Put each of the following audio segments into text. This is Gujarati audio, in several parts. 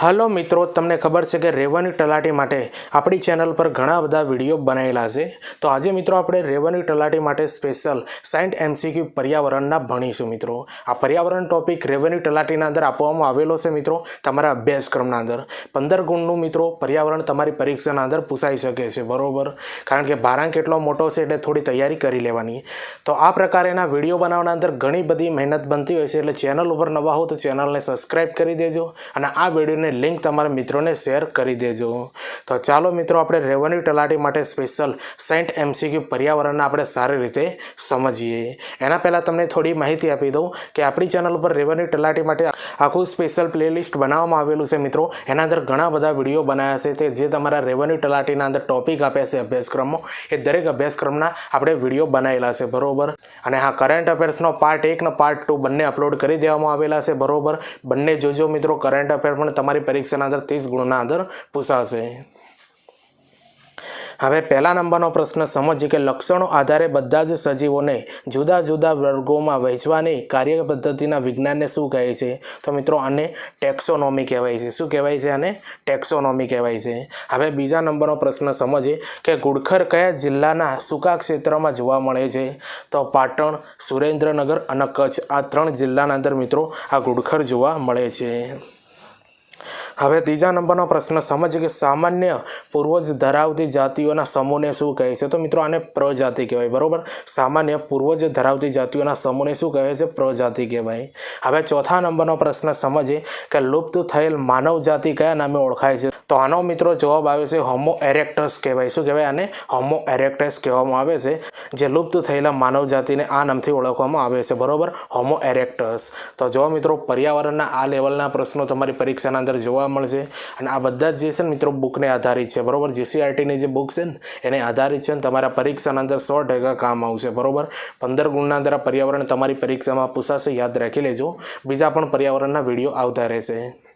હલો મિત્રો, તમને ખબર છે કે રેવન્યુ તલાટી માટે આપણી ચેનલ પર ઘણા બધા વીડિયો બનાવેલા છે. તો આજે મિત્રો આપણે રેવન્યુ તલાટી માટે સ્પેશિયલ સાઇન્ટ એમસીક્યુ પર્યાવરણના ભણીશું મિત્રો. આ પર્યાવરણ ટોપિક રેવન્યુ તલાટીના અંદર આપવામાં આવેલો છે મિત્રો, તમારા અભ્યાસક્રમના અંદર. પંદર ગુણનું મિત્રો પર્યાવરણ તમારી પરીક્ષાના અંદર પૂછાઈ શકે છે, બરોબર? કારણ કે ભારાંક એટલો મોટો છે એટલે થોડી તૈયારી કરી લેવાની. તો આ પ્રકારેના વીડિયો બનાવવાના અંદર ઘણી બધી મહેનત બનતી હોય છે, એટલે ચેનલ ઉપર નવા હો તો ચેનલને સબસ્ક્રાઈબ કરી દેજો અને આ વિડીયોને લિંક તમારા મિત્રોને શેર કરી દેજો. તો ચાલો મિત્રો, આપણે રેવન્યુ તલાટી માટે સ્પેશિયલ સેન્ટ એમસીક્યુ પર્યાવરણને આપણે સારી રીતે સમજીએ. એના પહેલાં તમને થોડી માહિતી આપી દઉં કે આપણી ચેનલ ઉપર રેવન્યુ તલાટી માટે આખું સ્પેશિયલ પ્લેલિસ્ટ બનાવવામાં આવેલું છે મિત્રો. એના અંદર ઘણા બધા વીડિયો બનાવ્યા છે. તે જે તમારા રેવન્યુ તલાટીના અંદર ટોપિક આપ્યા છે અભ્યાસક્રમો, એ દરેક અભ્યાસક્રમના આપણે વીડિયો બનાવેલા છે. બરોબર? અને હા કરંટ અફેર્સનો પાર્ટ એક ને પાર્ટ ટુ બંને અપલોડ કરી દેવામાં આવેલા છે. બરોબર? બંને જોજો મિત્રો કરંટ અફેર પણ તમારી પરીક્ષાના અંદર ત્રીસ ગુણના અંદર પૂછાશે હવે પહેલા નંબરનો પ્રશ્ન, સમજીએ કે લક્ષણો આધારે બધા જ સજીવોને જુદા જુદા વર્ગોમાં વહેંચવાની કાર્ય પદ્ધતિના વિજ્ઞાનને શું કહે છે? તો મિત્રો, આને ટેક્સોનોમી કહેવાય છે. શું કહેવાય છે આને? ટેક્સોનોમી કહેવાય છે. હવે બીજા નંબરનો પ્રશ્ન, સમજીએ કે ગુડખર કયા જિલ્લાના સૂકા ક્ષેત્રમાં જોવા મળે છે? તો પાટણ, સુરેન્દ્રનગર અને કચ્છ, આ ત્રણ જિલ્લાના અંદર મિત્રો આ ગુડખર જોવા મળે છે. હવે ત્રીજા નંબરનો પ્રશ્ન સમજીએ કે સામાન્ય પૂર્વજ ધરાવતી જાતિઓના સમૂહને શું કહે છે? તો મિત્રો આને પ્રજાતિ કહેવાય, બરાબર? સામાન્ય પૂર્વજ ધરાવતી જાતિઓના સમૂહને શું કહે છે? પ્રજાતિ કહેવાય. હવે ચોથા નંબરનો પ્રશ્ન સમજીએ કે લુપ્ત થયેલ માનવ જાતિ કયા નામે ઓળખાય છે? તો આનો મિત્રો જવાબ આવે છે હોમો એરેક્ટસ કહેવાય. શું કહેવાય? આને હોમો એરેક્ટસ કહેવામાં આવે છે, જે લુપ્ત થયેલા માનવ જાતિને આ નામથી ઓળખવામાં આવે છે, બરાબર? હોમો એરેક્ટસ. તો જો મિત્રો, પર્યાવરણના આ લેવલના પ્રશ્નો તમારી પરીક્ષાના અંદર જોવા મળશે. અને આ બધા જ છે ને મિત્રો બુકને આધારિત છે. બરાબર? જીસીઆરટીની જે બુક છે ને, એને આધારિત છે ને તમારા પરીક્ષાના અંદર સો ટકા કામ આવશે. બરોબર? પંદર ગુણના અંદર પર્યાવરણ તમારી પરીક્ષામાં પૂછાશે. યાદ રાખી લેજો. બીજા પણ પર્યાવરણના વીડિયો આવતા રહેશે.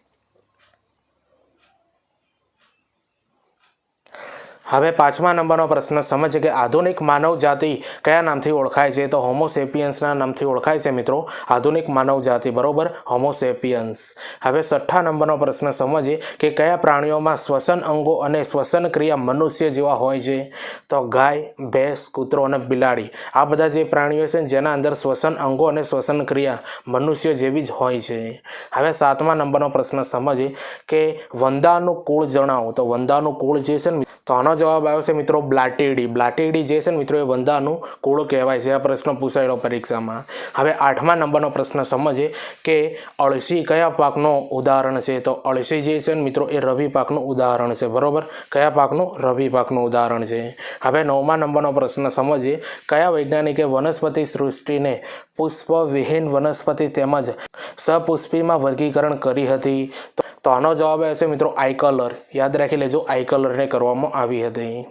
હવે પાંચમા નંબરનો પ્રશ્ન સમજીએ કે આધુનિક માનવ જાતિ કયા નામથી ઓળખાય છે? તો હોમોસેપિયન્સના નામથી ઓળખાય છે મિત્રો, આધુનિક માનવ જાતિ બરોબર હોમોસેપિયન્સ હવે છઠ્ઠા નંબરનો પ્રશ્ન સમજીએ કે કયા પ્રાણીઓમાં શ્વસન અંગો અને શ્વસન ક્રિયા મનુષ્ય જેવા હોય છે? તો ગાય, ભેંસ, કૂતરો અને બિલાડી. આ બધા જે પ્રાણીઓ છે જેના અંદર શ્વસન અંગો અને શ્વસન ક્રિયા મનુષ્ય જેવી જ હોય છે. હવે સાતમા નંબરનો પ્રશ્ન સમજીએ કે વંદાનું કુળ જણાવો. તો વંદાનું કુળ જે છે ને, તો આનો જવાબ આવ્યો છે મિત્રો બ્લાટીડી બ્લાટીડી જે છે ને મિત્રો એ વંદાનું કુળ કહેવાય છે. આ પ્રશ્ન પૂછાયેલો પરીક્ષામાં. હવે આઠમા નંબરનો પ્રશ્ન સમજીએ કે અળસી કયા પાકનું ઉદાહરણ છે? તો અળસી જે છે ને મિત્રો એ રવિ પાકનું ઉદાહરણ છે. બરાબર? કયા પાકનું? રવિ પાકનું ઉદાહરણ છે. હવે નવમા નંબરનો પ્રશ્ન સમજીએ. કયા વૈજ્ઞાનિકે વનસ્પતિ સૃષ્ટિને પુષ્પવિહીન વનસ્પતિ તેમજ સપુષ્પીમાં વર્ગીકરણ કરી હતી. તો આનો જવાબ આવશે મિત્રો આઈ કલર. યાદ રાખી લેજો, આઈ કલરને કરવામાં આવી હતી.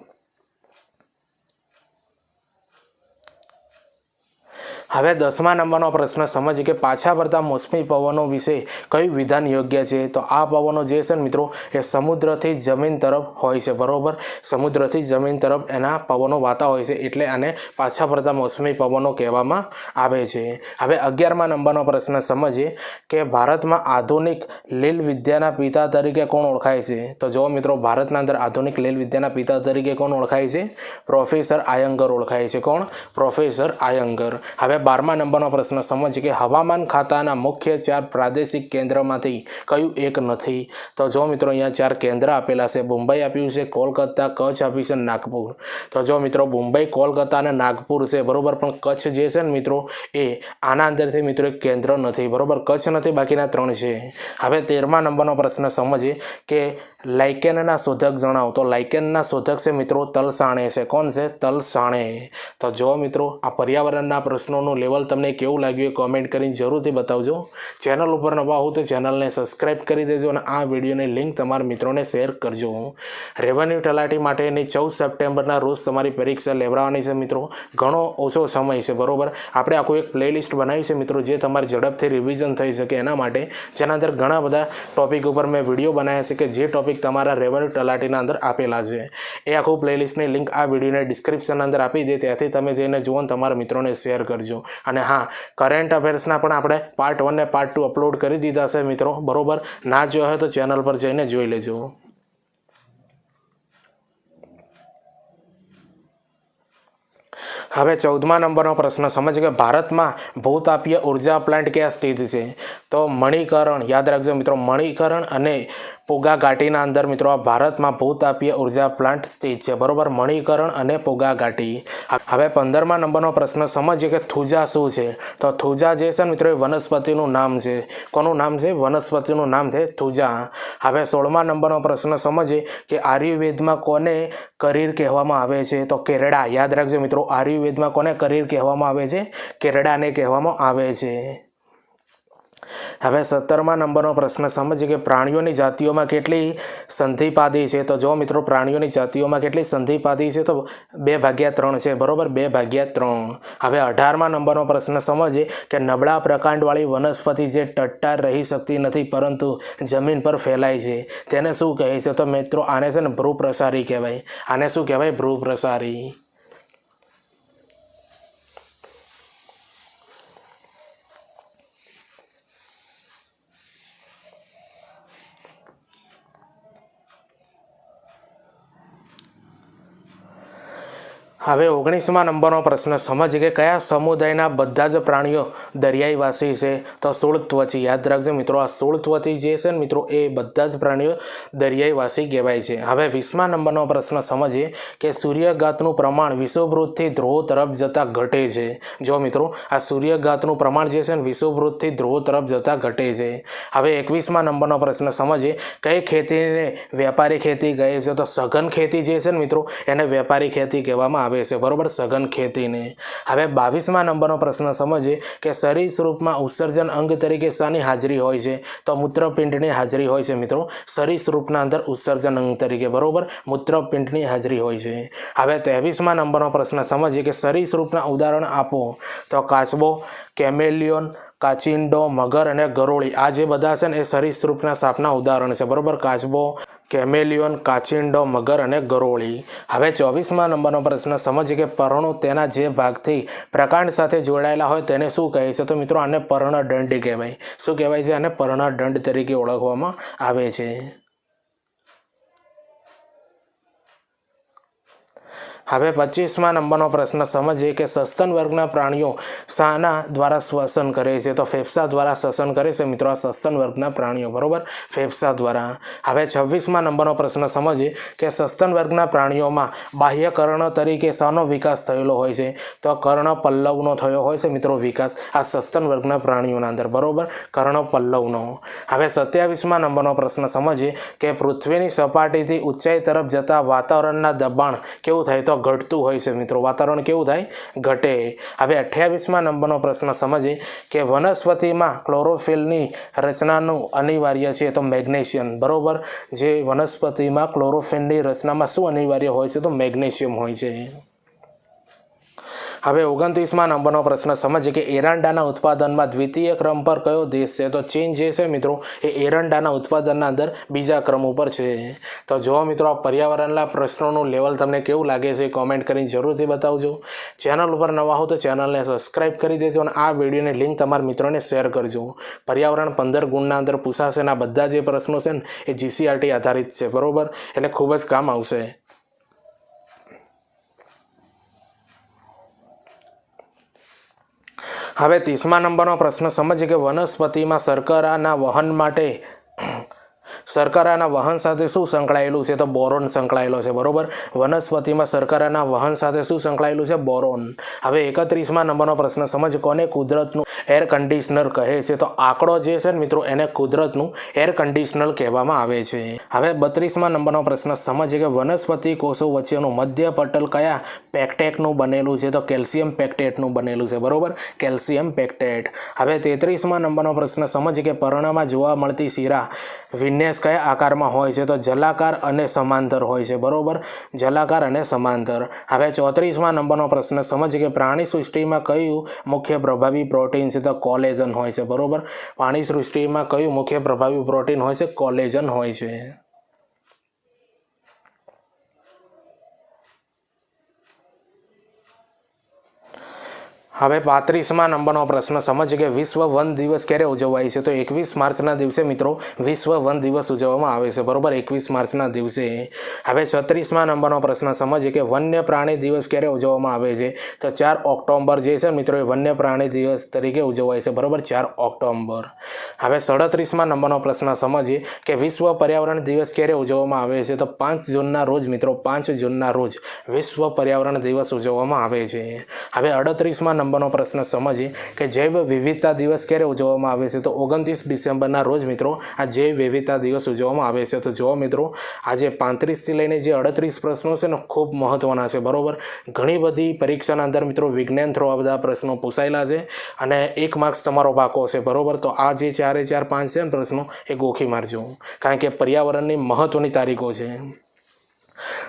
હવે દસમા નંબરનો પ્રશ્ન સમજીએ કે પાછા પડતા મોસમી પવનો વિશે કયું વિધાન યોગ્ય છે? તો આ પવનો જે છે મિત્રો, એ સમુદ્રથી જમીન તરફ હોય છે, બરાબર? સમુદ્રથી જમીન તરફ એના પવનો વાતા હોય છે, એટલે આને પાછા પડતા મોસમી પવનો કહેવામાં આવે છે. હવે અગિયારમા નંબરનો પ્રશ્ન સમજીએ કે ભારતમાં આધુનિક લીલ વિદ્યાના પિતા તરીકે કોણ ઓળખાય છે? તો જો મિત્રો, ભારતના અંદર આધુનિક લીલ વિદ્યાના પિતા તરીકે કોણ ઓળખાય છે? પ્રોફેસર આયંગર ઓળખાય છે. કોણ? પ્રોફેસર આયંગર. હવે બારમા નંબરનો પ્રશ્ન. સમજીએ કે હવામાન ખાતાના મુખ્ય ચાર પ્રાદેશિક કેન્દ્રમાંથી કયું એક નથી? તો જો મિત્રો, અહીંયા ચાર કેન્દ્ર આપેલા છે. મુંબઈ આપ્યું છે, કોલકાતા, કચ્છ આપ્યું છે, નાગપુર. તો જો મિત્રો, મુંબઈ, કોલકાતા અને નાગપુર છે, બરાબર? પણ કચ્છ જે છે ને મિત્રો, એ આના અંદરથી મિત્રો એક કેન્દ્ર નથી. બરાબર? કચ્છ નથી, બાકીના ત્રણ છે. હવે તેરમા નંબરનો પ્રશ્ન, સમજીએ કે લાઇકેનના શોધક જણાવો. તો લાઇકેનના શોધક છે મિત્રો, તલસાણે છે. કોણ છે? તલસાણે. તો જો મિત્રો, આ પર્યાવરણના પ્રશ્નોનું લેવલ તમને કેવું લાગ્યું એ કોમેન્ટ કરીને જરૂરથી બતાવજો. ચેનલ ઉપર નવા હો તો ચેનલને સબસ્ક્રાઈબ કરી દેજો અને આ વિડીયોની લિંક તમારા મિત્રોને શેર કરજો રેવન્યુ તલાટી માટેની ચૌદ સપ્ટેમ્બરના રોજ તમારી પરીક્ષા લેવડાવવાની છે મિત્રો. ઘણો ઓછો સમય છે, બરોબર? આપણે આખું એક પ્લેલિસ્ટ બનાવી છે મિત્રો, જે તમારે ઝડપથી રિવિઝન થઈ શકે એના માટે. જેના અંદર ઘણા બધા ટોપિક ઉપર મેં વીડિયો બનાવ્યા છે કે જે ટોપિક તમારા રેવન્યુ તલાટીના અંદર આપેલા છે. એ આખું પ્લેલિસ્ટની લિંક આ વિડીયોને ડિસ્ક્રિપ્શન અંદર આપી દે. ત્યાંથી તમે જઈને જુઓ તમારા મિત્રોને શેર કરજો. લેજો અને હા કરંટ અફેર્સના પણ આપણે પાર્ટ વન ને પાર્ટ ટુ અપલોડ કરી દીધા છે મિત્રો. બરોબર? ના જોયા હોય તો ચેનલ પર જઈને જોઈ લેજો. હવે ચૌદમા નંબરનો પ્રશ્ન. સમજ કે ભારતમાં ભૂતાપીય ઊર્જા પ્લાન્ટ ક્યાં સ્થિત છે? તો મણિકરણ. યાદ રાખજો મિત્રો, મણિકરણ અને પોગા ઘાટીના અંદર મિત્રો આ ભારતમાં ભૂતાપીય ઊર્જા પ્લાન્ટ સ્થિત છે. બરોબર, મણિકરણ અને પોગા ઘાટી હવે પંદરમા નંબરનો પ્રશ્ન, સમજીએ કે થુજા શું છે? તો થુજા જે છે મિત્રો એ વનસ્પતિનું નામ છે. કોનું નામ છે? વનસ્પતિનું નામ છે થુજા. હવે સોળમા નંબરનો પ્રશ્ન, સમજીએ કે આયુર્વેદમાં કોને કરીર કહેવામાં આવે છે? તો કેરડા યાદ રાખજો મિત્રો, આયુર્વેદમાં કોને કરીર કહેવામાં આવે છે? કેરડાને કહેવામાં આવે છે. હવે સત્તરમા નંબરનો પ્રશ્ન સમજીએ કે પ્રાણીઓની જાતિઓમાં કેટલી સંધિપાદી છે? તો જો મિત્રો, પ્રાણીઓની જાતિઓમાં કેટલી સંધિપાદી છે? તો બે ભાગ્યા ત્રણ છે, બરાબર? બે ભાગ્યા ત્રણ. હવે અઢારમા નંબરનો પ્રશ્ન સમજીએ કે નબળા પ્રકાંડવાળી વનસ્પતિ જે ટટ્ટાર રહી શકતી નથી, પરંતુ જમીન પર ફેલાય છે. તેને શું કહે છે? તો મિત્રો, આને છે ને ભ્રૂપ્રસારી કહેવાય. આને શું કહેવાય? ભ્રૂપ્રસારી હવે ઓગણીસમાં નંબરનો પ્રશ્ન સમજીએ કે કયા સમુદાયના બધા જ પ્રાણીઓ દરિયાઈવાસી છે? તો સુળત્વચી યાદ રાખજો મિત્રો, આ સુળત્વચી જે છે ને મિત્રો, એ બધા જ પ્રાણીઓ દરિયાઈવાસી કહેવાય છે. હવે વીસમા નંબરનો પ્રશ્ન સમજીએ કે સૂર્યઘાતનું પ્રમાણ વિષુવવૃત્તથી ધ્રુવ તરફ જતાં ઘટે છે? જો મિત્રો, આ સૂર્યઘાતનું પ્રમાણ જે છે ને વિષુવવૃત્તથી ધ્રુવ તરફ જતાં ઘટે છે. હવે એકવીસમા નંબરનો પ્રશ્ન સમજીએ કઈ ખેતીને વેપારી ખેતી કહે છે? તો સઘન ખેતી જે છે ને મિત્રો, એને વેપારી ખેતી કહેવામાં આવે છે. બરોબર? સઘન ખેતીને. હવે બાવીસમાં નંબરનો પ્રશ્ન સમજીએ કે સરીસૃપમાં ઉત્સર્જન અંગ તરીકે શાની હાજરી હોય છે? તો મૂત્રપિંડની હાજરી હોય છે મિત્રો. સરીસૃપના અંદર ઉત્સર્જન અંગ તરીકે. બરોબર? મૂત્રપિંડની હાજરી હોય છે. હવે ત્રેવીસમા નંબરનો પ્રશ્ન સમજીએ કે સરીસૃપના ઉદાહરણ આપો. તો કાચબો, કેમેલિયોન કાચિંડો, મગર અને ગરોળી. આ જે બધા છે ને, એ સરીસૃપના સાપના ઉદાહરણ છે. બરોબર? કાચબો, કેમેલિયોન, કાચિંડો, મગર અને ગરોળી. હવે ચોવીસમાં નંબરનો પ્રશ્ન. સમજીએ કે પર્ણો તેના જે ભાગથી પ્રકાંડ સાથે જોડાયેલા હોય તેને શું કહે છે? તો મિત્રો આને પર્ણદંડ કહેવાય. શું કહેવાય છે? આને પર્ણદંડ તરીકે ઓળખવામાં આવે છે. હવે પચીસમા નંબરનો પ્રશ્ન સમજીએ કે સસ્તન વર્ગના પ્રાણીઓ શાના દ્વારા શ્વસન કરે છે. તો ફેફસા દ્વારા શ્વસન કરે છે મિત્રો, આ સસ્તન વર્ગના પ્રાણીઓ, બરોબર? ફેફસા દ્વારા. હવે છવ્વીસમા નંબરનો પ્રશ્ન સમજીએ કે સસ્તન વર્ગના પ્રાણીઓમાં બાહ્ય કર્ણ તરીકે શાનો વિકાસ થયેલો હોય છે. તો કર્ણ પલ્લવનો થયો હોય છે મિત્રો વિકાસ, આ સસ્તન વર્ગના પ્રાણીઓના અંદર, બરોબર? કર્ણ પલ્લવનો હવે સત્યાવીસમા નંબરનો પ્રશ્ન સમજીએ કે પૃથ્વીની સપાટીથી ઊંચાઈ તરફ જતા વાતાવરણના દબાણ કેવું થાય? તો ઘટતું હોય છે મિત્રો. વાતાવરણ કેવું થાય? ઘટે. હવે અઠ્યાવીસમાં નંબરનો પ્રશ્ન સમજીએ કે વનસ્પતિમાં ક્લોરોફિલની રચનાનું અનિવાર્ય છે તો મેગ્નેશિયમ. બરોબર? જે વનસ્પતિમાં ક્લોરોફિલની રચનામાં શું અનિવાર્ય હોય છે તો મેગ્નેશિયમ હોય છે. હવે ઓગણત્રીસમાં નંબરનો પ્રશ્ન સમજીએ કે એરંડાના ઉત્પાદનમાં દ્વિતીય ક્રમ પર કયો દેશ છે? તો ચીન જે છે મિત્રો, એ એરંડાના ઉત્પાદનના અંદર બીજા ક્રમ ઉપર છે. તો જો મિત્રો, આ પર્યાવરણના પ્રશ્નોનું લેવલ તમને કેવું લાગે છે કોમેન્ટ કરીને જરૂરથી બતાવજો. ચેનલ ઉપર નવા હો તો ચેનલને સબસ્ક્રાઈબ કરી દેજો અને આ વિડીયોની લિંક તમારા મિત્રોને શેર કરજો. પર્યાવરણ પંદર ગુણના અંદર પૂછાશે આ બધા જે પ્રશ્નો છે ને, એ જીસીઆરટી આધારિત છે, બરાબર? એટલે ખૂબ જ કામ આવશે. હવે ત્રીસમા નંબરનો પ્રશ્ન સમજીએ કે વનસ્પતિમાં શર્કરાના વહન માટે શર્કરાના વહન સાથે શું સંકળાયેલું છે? તો બોરોન સંકળાયેલો છે, બરોબર? વનસ્પતિમાં શર્કરાના વહન સાથે શું સંકળાયેલું છે? બોરોન. હવે એકત્રીસમાં નંબરનો પ્રશ્ન, સમજ કોને કુદરતનું એર કન્ડિશનર કહે છે? તો આંકડો જે છે ને મિત્રો, એને કુદરતનું એર કન્ડિશનર કહેવામાં આવે છે. હવે બત્રીસમાં નંબરનો પ્રશ્ન, સમજ કે વનસ્પતિ કોષો વચ્ચેનું મધ્ય પટલ કયા પેક્ટેકનું બનેલું છે? તો કેલ્શિયમ પેક્ટેટનું બનેલું છે, બરોબર? Calcium pectate. હવે તેત્રીસમાં નંબરનો પ્રશ્ન, સમજ કે પર્ણમાં જોવા મળતી શીરા, વિન્યાસ કયા આકારમાં હોય છે તો જલાકાર અને સમાંતર હોય છે. બરોબર? જલાકાર અને સમાંતર. હવે ચોત્રીસમાં નંબરનો પ્રશ્ન સમજીએ કે પ્રાણી સૃષ્ટિમાં કયું મુખ્ય પ્રભાવી પ્રોટીન છે તો કોલેજન હોય છે. બરોબર? પ્રાણી સૃષ્ટિમાં કયું મુખ્ય પ્રભાવી પ્રોટીન હોય છે? કોલેજન હોય છે. હવે પાંત્રીસમાં નંબરનો પ્રશ્ન સમજીએ કે વિશ્વ વન દિવસ ક્યારે ઉજવાય છે? તો એકવીસ માર્ચના દિવસે મિત્રો, વિશ્વ વન દિવસ ઉજવવામાં આવે છે. બરોબર, એકવીસ માર્ચના દિવસે. હવે છત્રીસમાં નંબરનો પ્રશ્ન સમજીએ કે વન્ય પ્રાણી દિવસ ક્યારે ઉજવવામાં આવે છે? તો ચાર ઓક્ટોબર જે છે મિત્રો, એ વન્ય પ્રાણી દિવસ તરીકે ઉજવાય છે. બરોબર, ચાર ઓક્ટોબર હવે સડત્રીસમાં નંબરનો પ્રશ્ન સમજીએ કે વિશ્વ પર્યાવરણ દિવસ ક્યારે ઉજવવામાં આવે છે? તો પાંચ જૂનના રોજ મિત્રો, પાંચ જૂનના રોજ વિશ્વ પર્યાવરણ દિવસ ઉજવવામાં આવે છે. હવે અડત્રીસમાં નંબરનો પ્રશ્ન સમજીએ કે જૈવ વિવિધતા દિવસ ક્યારે ઉજવવામાં આવે છે? તો ઓગણત્રીસ ડિસેમ્બરના રોજ મિત્રો, આ જૈવ વિવિધતા દિવસ ઉજવવામાં આવે છે, તો જો મિત્રો, આજે પાંત્રીસથી લઈને જે અડત્રીસ પ્રશ્નો છે ને ખૂબ મહત્ત્વના છે, બરાબર? ઘણી બધી પરીક્ષાના અંદર મિત્રો વિજ્ઞાન થ્રો આ બધા પ્રશ્નો પૂછાયેલા છે અને એક માર્ક્સ તમારો પાકો છે, બરાબર? તો આ જે ચારે ચાર પાંચ છે ને પ્રશ્નો, એ ગોખી મારજો. કારણ કે પર્યાવરણની મહત્ત્વની તારીખો છે.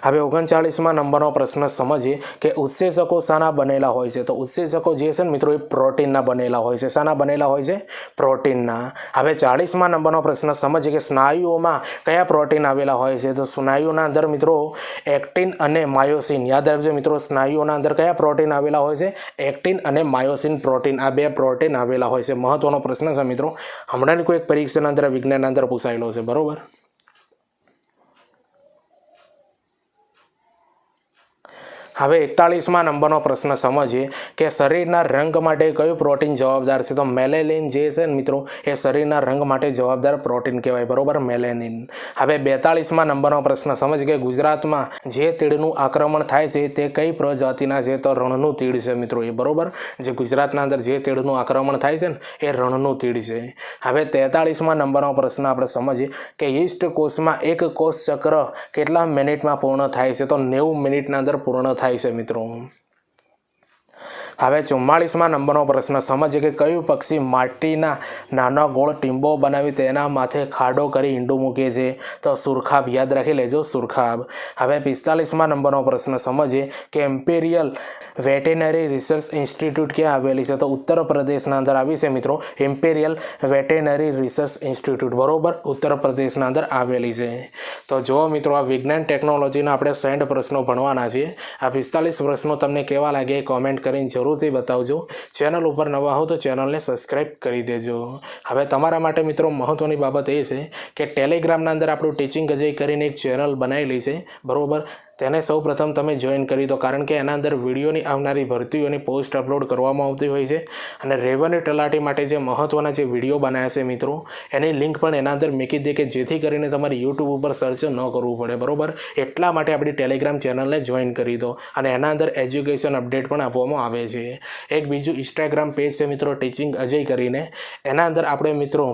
હવે ઓગણચાળીસમાં નંબરનો પ્રશ્ન સમજીએ કે ઉત્સેચકો શાના બનેલા હોય છે? તો ઉત્સેચકો જે છે ને મિત્રો, એ પ્રોટીનના બનેલા હોય છે. શાના બનેલા હોય છે? પ્રોટીનના. હવે ચાળીસમાં નંબરનો પ્રશ્ન સમજીએ કે સ્નાયુઓમાં કયા પ્રોટીન આવેલા હોય છે? તો સ્નાયુઓના અંદર મિત્રો, એક્ટિન અને માયોસિન. યાદ રાખજો મિત્રો, સ્નાયુઓના અંદર કયા પ્રોટીન આવેલા હોય છે? એક્ટિન અને માયોસિન પ્રોટીન. આ બે પ્રોટીન આવેલા હોય છે. મહત્વનો પ્રશ્ન છે મિત્રો. હમણાંની કોઈ પરીક્ષાના અંદર વિજ્ઞાનના અંદર પૂછાયેલો છે. બરોબર? હવે એકતાળીસમાં નંબરનો પ્રશ્ન સમજીએ કે શરીરના રંગ માટે કયું પ્રોટીન જવાબદાર છે? તો મેલેલિન જે છે ને મિત્રો, એ શરીરના રંગ માટે જવાબદાર પ્રોટીન કહેવાય, બરોબર? મેલેનિન. હવે બેતાળીસમાં નંબરનો પ્રશ્ન સમજ કે ગુજરાતમાં જે તીડનું આક્રમણ થાય છે, તે કઈ પ્રજાતિના છે? તો રણનું તીડ છે મિત્રો એ, બરોબર? જે ગુજરાતના અંદર જે તીડનું આક્રમણ થાય છે ને, એ રણનું તીડ છે. હવે તેતાળીસમાં નંબરનો પ્રશ્ન આપણે સમજીએ કે ઈસ્ટ કોષમાં એક કોષ ચક્ર કેટલા મિનિટમાં પૂર્ણ થાય છે? તો નેવું મિનિટના અંદર પૂર્ણ થાય છે મિત્રો હવે ચુમ્માળીસમાં નંબરનો પ્રશ્ન. સમજીએ કે કયું પક્ષી માટીના નાના ગોળ ટીંબો બનાવી તેના માથે ખાડો કરી ઈંડું મૂકે છે? તો સુરખાબ, યાદ રાખી લેજો સુરખાબ. હવે પિસ્તાલીસમાં નંબરનો પ્રશ્ન. સમજીએ કે એમ્પેરિયલ વેટેનરી રિસર્ચ ઇન્સ્ટિટ્યૂટ ક્યાં આવેલી છે? તો ઉત્તર પ્રદેશના અંદર આવી છે મિત્રો. Imperial veterinary research institute. બરોબર? ઉત્તર પ્રદેશના અંદર આવેલી છે. તો જો મિત્રો, આ વિજ્ઞાન ટેકનોલોજીના આપણે સેન્ડ પ્રશ્નો ભણવાના છીએ. આ પિસ્તાલીસ પ્રશ્નો તમને કેવા લાગે કોમેન્ટ કરીને જરૂરથી બતાવજો. ચેનલ ઉપર નવા હો તો ચેનલને સબસ્ક્રાઈબ કરી દેજો. હવે તમારા માટે મિત્રો મહત્ત્વની બાબત એ છે કે ટેલિગ્રામના અંદર આપણું ટીચિંગ અજય કરીને એક ચેનલ બનાવેલી છે. બરાબર? તેને સૌ પ્રથમ તમે જોઈન કરી દો. કારણ કે એના અંદર વિડીયોની આવનારી ભરતીઓની પોસ્ટ અપલોડ કરવામાં આવતી હોય છે અને રેવન્યુ તલાટી માટે જે મહત્ત્વના જે વીડિયો બનાવ્યા છે મિત્રો, એની લિંક પણ એના અંદર મૂકી દે કે જેથી કરીને તમારે યુટ્યુબ ઉપર સર્ચ ન કરવું પડે. બરાબર? એટલા માટે આપણી ટેલિગ્રામ ચેનલને જોઈન કરી દો અને એના અંદર એજ્યુકેશન અપડેટ પણ આપવામાં આવે છે. એક બીજું ઇન્સ્ટાગ્રામ પેજ છે મિત્રો ટીચિંગ અજય કરીને. એના અંદર આપણે મિત્રો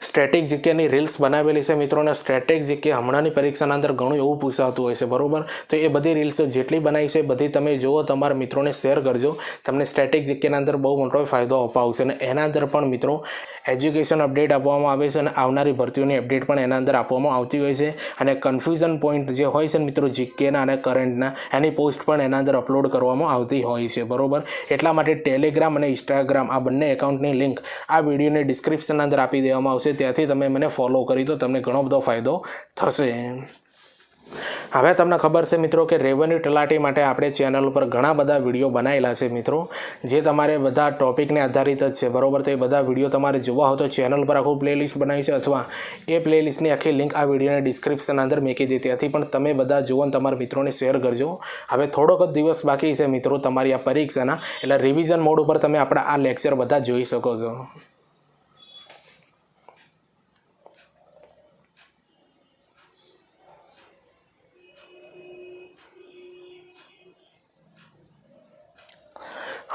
સ્ટ્રેટિક જીકેની રીલ્સ બનાવેલી છે મિત્રોને. સ્ટ્રેટિક જીકે હમણાંની પરીક્ષાના અંદર ઘણું એવું પૂછાતું હોય છે, બરોબર? તો એ બધી રીલ્સ જેટલી બનાવી છે બધી તમે જુઓ, તમારા મિત્રોને શેર કરજો. તમને સ્ટ્રેટિક જીકેના અંદર બહુ મોટો ફાયદો અપાવશે અને એના અંદર પણ મિત્રો એજ્યુકેશન અપડેટ આપવામાં આવે છે અને આવનારી ભરતીઓની અપડેટ પણ એના અંદર આપવામાં આવતી હોય છે. અને કન્ફ્યુઝન પોઈન્ટ જે હોય છે મિત્રો જીકેના અને કરંટના એની પોસ્ટ પણ એના અંદર અપલોડ કરવામાં આવતી હોય છે, બરોબર? એટલા માટે ટેલિગ્રામ અને ઇન્સ્ટાગ્રામ આ બંને એકાઉન્ટની લિંક આ વિડીયોની ડિસ્ક્રિપ્શનના અંદર આપી દેવામાં આવશે. ત્યાંથી તમે મને ફોલો કરી તો તમને ઘણો બધો ફાયદો થશે. હવે તમને ખબર છે મિત્રો કે રેવન્યુ તલાટી માટે આપણે ચેનલ ઉપર ઘણા બધા વીડિયો બનાવેલા છે મિત્રો, જે તમારે બધા ટોપિકને આધારિત જ છે. બરોબર? તો એ બધા વીડિયો તમારે જોવા હોય તો ચેનલ પર આખું પ્લેલિસ્ટ બનાવી છે અથવા એ પ્લેલિસ્ટની આખી લિંક આ વિડીયોના ડિસ્ક્રિપ્શન અંદર મૂકી દીધી ત્યાંથી પણ તમે બધા જુઓ તમારા મિત્રોને શેર કરજો. હવે થોડોક જ દિવસ બાકી છે મિત્રો તમારી આ પરીક્ષાના, એટલે રિવિઝન મોડ ઉપર તમે આપણા આ લેક્ચર બધા જોઈ શકો છો.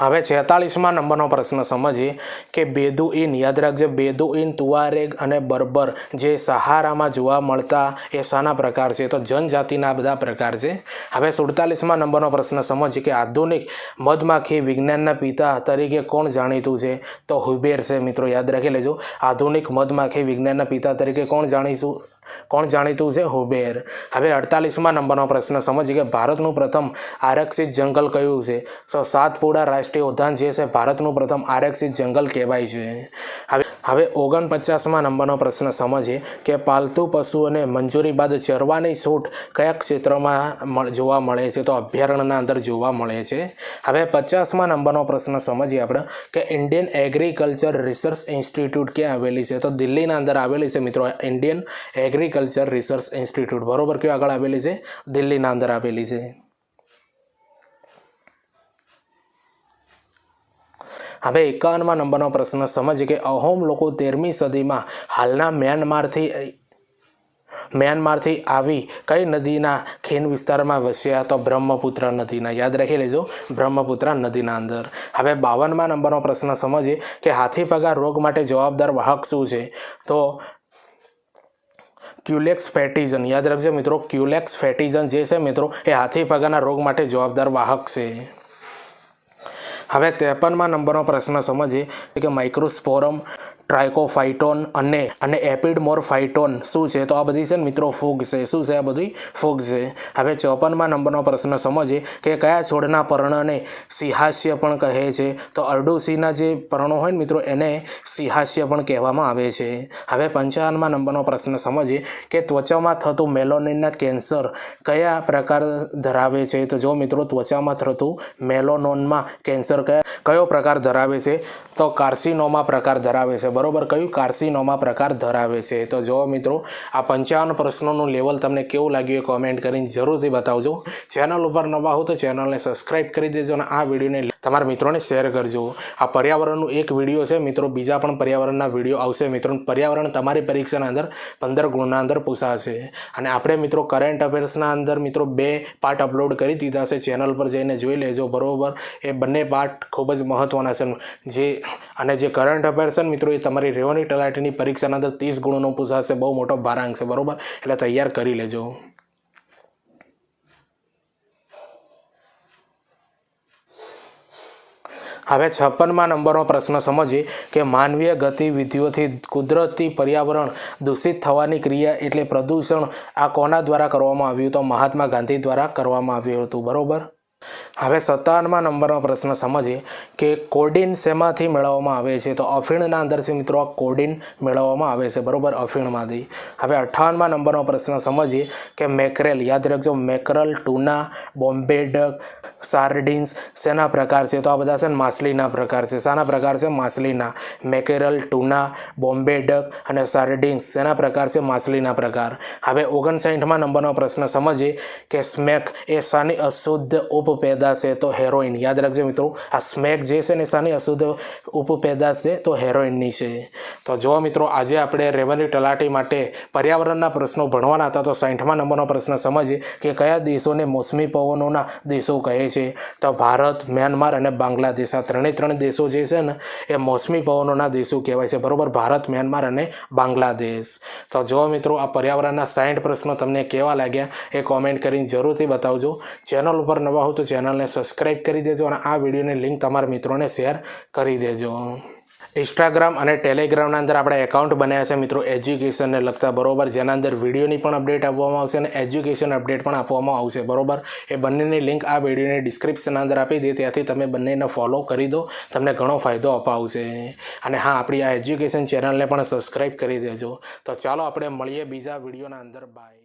હવે છેતાલીસમાં નંબરનો પ્રશ્ન સમજીએ કે બેદુઈન યાદ રાખજે બેદુઈન તુઆરેગ અને બર્બર જે સહારામાં જોવા મળતા એ શાના પ્રકાર છે. તો જનજાતિના બધા પ્રકાર છે. હવે સુડતાલીસમાં નંબરનો પ્રશ્ન સમજીએ કે આધુનિક મધમાખી વિજ્ઞાનના પિતા તરીકે કોણ જાણીતું છે? તો હુબેર છે મિત્રો, યાદ રાખી લેજો. આધુનિક મધમાખી વિજ્ઞાનના પિતા તરીકે કોણ જાણીશું? કોણ જાણીતું છે? હુબેર. હવે અડતાલીસમાં નંબરનો પ્રશ્ન. સમજીએ કે ભારતનું પ્રથમ આરક્ષિત જંગલ કયું છે? સો, સાતપુડા રાષ્ટ્રીય ઉદ્યાન જે છે, ભારતનું પ્રથમ આરક્ષિત જંગલ કહેવાય છે. હવે હવે ઓગણપચાસમાં નંબરનો પ્રશ્ન. સમજીએ કે પાલતુ પશુઓને મંજૂરી બાદ ચરવાની છૂટ કયા ક્ષેત્રમાં જોવા મળે છે? તો અભયારણ્યના અંદર જોવા મળે છે. હવે પચાસમાં નંબરનો પ્રશ્ન. સમજીએ આપણે કે ઇન્ડિયન એગ્રીકલ્ચર રિસર્ચ ઇન્સ્ટિટ્યૂટ ક્યાં આવેલી છે? તો દિલ્હીના અંદર આવેલી છે મિત્રો. ઇન્ડિયન એગ્રીકલ્ચર રિસર્ચ ઇન્સ્ટિટ્યૂટ બરોબર, કયો આગળ આવેલી છે? દિલ્હીના અંદર આવેલી છે. હવે એકાવનમાં નંબરનો પ્રશ્ન, સમજીએ કે અહોમ લોકો તેરમી સદીમાં હાલના મ્યાનમારથી મ્યાનમારથી આવી કઈ નદીના ખીણ વિસ્તારમાં વસ્યા તો બ્રહ્મપુત્ર નદીના. યાદ રાખી લેજો, બ્રહ્મપુત્ર નદીના અંદર. હવે બાવનમાં નંબરનો પ્રશ્ન, સમજીએ કે હાથી પગા રોગ માટે જવાબદાર વાહક શું છે? તો ક્યુલેક્સ ફેટિઝન યાદ રાખજો મિત્રો ક્યુલેક્સ ફેટિઝન જે છે મિત્રો, એ હાથી પગાના રોગ માટે જવાબદાર વાહક છે. હવે ત્રેપનમાં નંબરનો પ્રશ્ન સમજીએ કે માઇક્રોસ્પોરમ ટ્રાઇકોફાઇટોન અને અને એપિડમોરફાઇટોન શું છે? તો આ બધી છે ને મિત્રો ફૂગ છે. શું છે આ બધી? ફૂગ છે. હવે ચોપનમાં નંબરનો પ્રશ્ન સમજીએ કે કયા છોડના પર્ણને સિંહાસ્ય પણ કહે છે? તો અરડુસીના જે પર્ણો હોય ને મિત્રો, એને સિંહાસ્ય પણ કહેવામાં આવે છે. હવે પંચાવનમાં નંબરનો પ્રશ્ન સમજીએ કે ત્વચામાં થતું મેલોનિનના કેન્સર કયા પ્રકાર ધરાવે છે? તો જો મિત્રો, ત્વચામાં થતું મેલોનોનમાં કેન્સર કયા, કયો પ્રકાર ધરાવે છે? તો કાર્સિનોમા પ્રકાર ધરાવે છે. બરોબર, કયું કાર્સિનોમા પ્રકાર ધરાવે છે? તો જુઓ મિત્રો, આ પંચાવન પ્રશ્નોનું લેવલ તમને કેવું લાગ્યું એ કોમેન્ટ કરીને જરૂરથી બતાવજો. ચેનલ ઉપર નવા હો તો ચેનલને સબસ્ક્રાઇબ કરી દેજો અને આ વિડીયોને તમારા મિત્રોને શેર કરજો. આ પર્યાવરણનું એક વીડિયો છે. મિત્રો, બીજા પણ પર્યાવરણના વીડિયો આવશે. મિત્રો, પર્યાવરણ તમારી પરીક્ષાના અંદર પંદર ગુણના અંદર પૂછાશે અને આપણે, મિત્રો કરંટ અફેર્સના અંદર, મિત્રો, બે પાર્ટ અપલોડ કરી દીધા છે. ચેનલ પર જઈને જોઈ લેજો. બરોબર? એ બંને પાર્ટ ખૂબ જ મહત્ત્વના છે. જે, અને જે કરંટ અફેર્સ છે મિત્રો, એ તમારી રેવન્યુ તલાટીની પરીક્ષાના અંદર ત્રીસ ગુણનો પૂછાશે બહુ મોટો ભારાંક છે. બરોબર? એટલે તૈયાર કરી લેજો. હવે છપ્પનમાં નંબરનો પ્રશ્ન સમજીએ કે માનવીય ગતિવિધિઓથી કુદરતી પર્યાવરણ દૂષિત થવાની ક્રિયા એટલે પ્રદૂષણ આ કોના દ્વારા કરવામાં આવ્યું? તો મહાત્મા ગાંધી દ્વારા કરવામાં આવ્યું હતું. બરોબર? હવે સત્તાવનમાં નંબરનો પ્રશ્ન સમજીએ કે કોડિન શેમાંથી મેળવવામાં આવે છે? તો અફીણના અંદરથી મિત્રો કોડિન મેળવવામાં આવે છે, બરોબર? અફીણમાંથી. હવે અઠ્ઠાવનમાં નંબરનો પ્રશ્ન સમજીએ કે મેકરેલ, યાદ રાખજો, મેકરલ, ટુના બોમ્બે ડક સાર્ડિન્સ, શેના પ્રકાર છે? તો આ બધા છે ને માછલીના પ્રકાર છે. શાના પ્રકાર છે? માછલીના. મેકેરલ, ટુના બોમ્બે ડક અને સાર્ડિન્સ, શેના પ્રકાર છે? માછલીના પ્રકાર. હવે ઓગણસાઠમાં નંબરનો પ્રશ્ન સમજીએ કે સ્મેક એ શાની અશુદ્ધ ઉપપેદાશ છે તો હેરોઇન યાદ રાખજો મિત્રો, આ સ્મેક જે છે ને શાની અશુદ્ધ ઉપપેદાશ છે તો હેરોઇનની છે. તો જો મિત્રો, આજે આપણે રેવન્યુ તલાટી માટે પર્યાવરણના પ્રશ્નો ભણવાના હતા તો સાઠમા નંબરનો પ્રશ્ન સમજીએ કે કયા દેશોને મોસમી પવનોના દેશો કહે છે. તો ભારત, મ્યાનમાર અને બાંગ્લાદેશ, આ ત્રણેય ત્રણ દેશો જે છે ને, એ મોસમી પવનોના દેશો કહેવાય છે. બરોબર? ભારત, મ્યાનમાર અને બાંગ્લાદેશ. તો જો મિત્રો, આ પર્યાવરણના સાઠ પ્રશ્નો તમને કેવા લાગ્યા એ કોમેન્ટ કરીને જરૂરથી બતાવજો. ચેનલ ઉપર નવા હો ચેનલને સબસ્ક્રાઈબ કરી દેજો અને આ વિડીયોની લિંક તમારા મિત્રોને શેર કરી દેજો. ઇન્સ્ટાગ્રામ અને ટેલિગ્રામના અંદર આપણે એકાઉન્ટ બનાવ્યા છે મિત્રો. એજ્યુકેશનને લગતા બરોબર. જેના અંદર વિડીયોની પણ અપડેટ આપવામાં આવશે અને એજ્યુકેશન અપડેટ પણ આપવામાં આવશે. બરોબર? એ બંનેની લિંક આ વિડીયોની ડિસ્ક્રિપ્શનના અંદર આપી દે. ત્યાંથી તમે બંનેને ફોલો કરી દો. તમને ઘણો ફાયદો અપાવશે. અને હા, આપણી આ એજ્યુકેશન ચેનલને પણ સબસ્ક્રાઈબ કરી દેજો. તો ચાલો આપણે મળીએ બીજા વિડીયોના અંદર. બાય